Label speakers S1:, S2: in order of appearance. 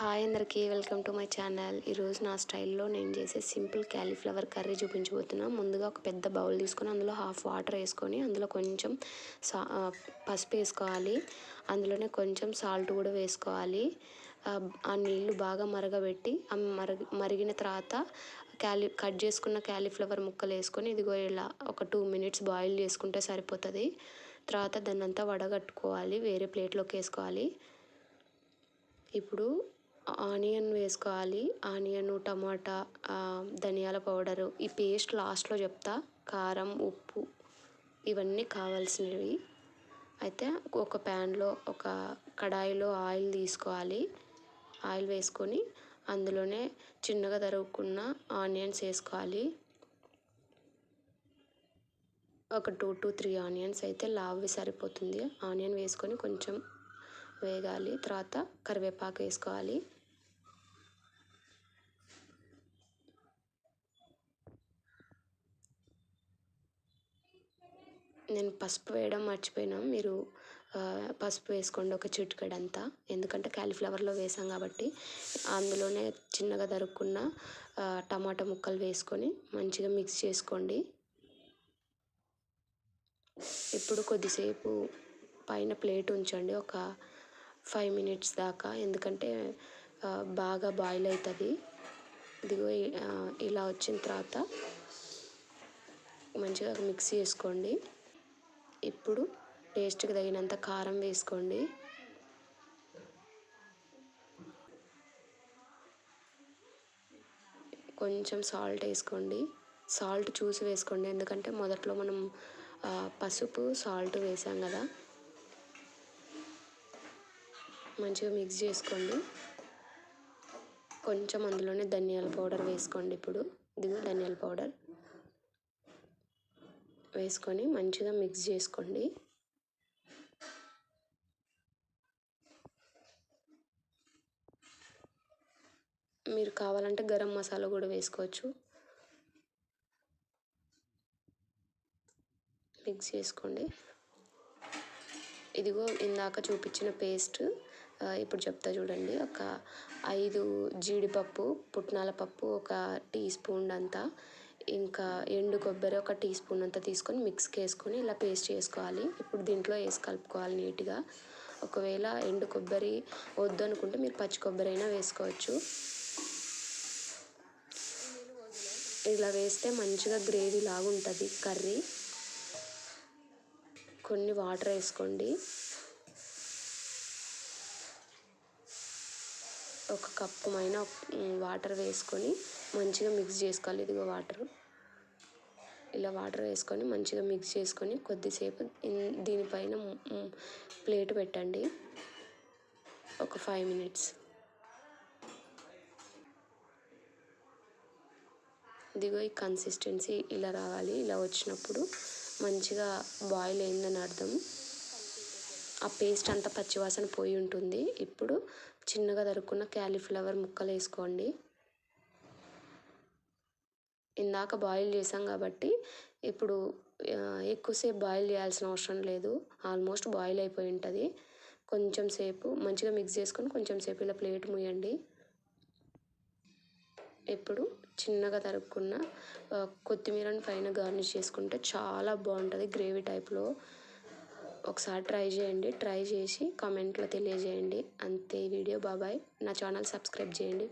S1: Hi అందరికీ welcome to my channel. ఈరోజు నా స్టైల్లో నేను చేసే సింపుల్ క్యాలీఫ్లవర్ కర్రీ చూపించబోతున్నాను ముందుగా ఒక పెద్ద బౌల్ తీసుకొని అందులో హాఫ్ వాటర్ వేసుకొని అందులో కొంచెం సా పసుపు వేసుకోవాలి. అందులోనే కొంచెం సాల్ట్ కూడా వేసుకోవాలి. ఆ నీళ్ళు బాగా మరగబెట్టి మరగ మరిగిన తర్వాత క్యాలీ కట్ చేసుకున్న క్యాలీఫ్లవర్ ముక్కలు వేసుకొని ఇదిగో ఇలా ఒక టూ మినిట్స్ బాయిల్ చేసుకుంటే సరిపోతుంది. తర్వాత దాన్నంతా వడగట్టుకోవాలి వేరే ప్లేట్లోకి వేసుకోవాలి. ఇప్పుడు ఆనియన్ వేసుకోవాలి. ఆనియన్ టమాటా ధనియాల పౌడరు. ఈ పేస్ట్ లాస్ట్లో చెప్తా. కారం ఉప్పు ఇవన్నీ కావాల్సినవి. అయితే ఒక ప్యాన్లో ఒక కడాయిలో ఆయిల్ తీసుకోవాలి. ఆయిల్ వేసుకొని అందులోనే చిన్నగా తరుగుకున్న ఆనియన్స్ వేసుకోవాలి. ఒక టూ టు త్రీ ఆనియన్స్ అయితే లావి సరిపోతుంది. ఆనియన్ వేసుకొని కొంచెం వేగాలి. తర్వాత కరివేపాకు వేసుకోవాలి. నేను పసుపు వేయడం మర్చిపోయినా. మీరు పసుపు వేసుకోండి ఒక చిటికెడంతా. ఎందుకంటే క్యాలీఫ్లవర్లో వేసాం కాబట్టి అందులోనే చిన్నగా తరుక్కున్న టమాటా ముక్కలు వేసుకొని మంచిగా మిక్స్ చేసుకోండి. ఇప్పుడు కొద్దిసేపు పైన ప్లేట్ ఉంచండి. ఒక ఫైవ్ మినిట్స్ దాకా. ఎందుకంటే బాగా బాయిల్ అవుతుంది ఇదిగో ఇలా వచ్చిన తర్వాత మంచిగా మిక్స్ చేసుకోండి. ఇప్పుడు టేస్ట్కి తగినంత కారం వేసుకోండి. కొంచెం సాల్ట్ వేసుకోండి. సాల్ట్ చూసి వేసుకోండి. ఎందుకంటే మొదట్లో మనం పసుపు సాల్ట్ వేసాం కదా. మంచిగా మిక్స్ చేసుకోండి. కొంచెం అందులోనే ధనియాల పౌడర్ వేసుకోండి ఇప్పుడు. ఇదిగో ధనియాల పౌడర్. వేసుకొని మంచిగా మిక్స్ చేసుకోండి. మీరు కావాలంటే గరం మసాలా కూడా వేసుకోవచ్చు. మిక్స్ చేసుకోండి. ఇదిగో ఇందాక చూపించిన పేస్ట్ ఇప్పుడు చెప్తా చూడండి. ఒక ఐదు జీడిపప్పు పుట్నాల పప్పు ఒక టీ స్పూన్ అంతా ఇంకా ఎండు కొబ్బరి ఒక టీ స్పూన్ అంతా తీసుకొని మిక్స్కి వేసుకొని ఇలా పేస్ట్ చేసుకోవాలి. ఇప్పుడు దీంట్లో వేసి కలుపుకోవాలి నీట్గా. ఒకవేళ ఎండు కొబ్బరి వద్దు అనుకుంటే మీరు పచ్చి కొబ్బరి అయినా వేసుకోవచ్చు. ఇలా వేస్తే మంచిగా గ్రేవీ లాగా ఉంటుంది కర్రీ. కొన్ని వాటర్ వేసుకోండి. ఒక కప్పు మైన వాటర్ వేసుకొని మంచిగా మిక్స్ చేసుకోవాలి. ఇదిగో వాటర్. ఇలా వాటర్ వేసుకొని మంచిగా మిక్స్ చేసుకొని కొద్దిసేపు దీనిపైన ప్లేట్ పెట్టండి. ఒక ఫైవ్ మినిట్స్. ఇదిగో ఈ కన్సిస్టెన్సీ ఇలా రావాలి. ఇలా వచ్చినప్పుడు మంచిగా బాయిల్ అయిందని అర్థం. ఆ పేస్ట్ అంతా పచ్చివాసన పోయి ఉంటుంది. ఇప్పుడు చిన్నగా తరుక్కున్న క్యాలీఫ్లవర్ ముక్కలు వేసుకోండి. ఇందాక బాయిల్ చేసాం కాబట్టి ఇప్పుడు ఎక్కువసేపు బాయిల్ చేయాల్సిన అవసరం లేదు. ఆల్మోస్ట్ బాయిల్ అయిపోయి ఉంటుంది. కొంచెం సేపు మంచిగా మిక్స్ చేసుకొని కొంచెం సేపు ఇలా ప్లేట్ ముయ్యండి ఇప్పుడు చిన్నగా తరుక్కున్న కొత్తిమీరని పైన గార్నిష్ చేసుకుంటే చాలా బాగుంటుంది గ్రేవీ టైప్లో. ఒకసారి ట్రై చేయండి. ట్రై చేసి కామెంట్లో తెలియజేయండి. అంతే వీడియో. బాబాయ్ నా ఛానల్ సబ్స్క్రైబ్ చేయండి.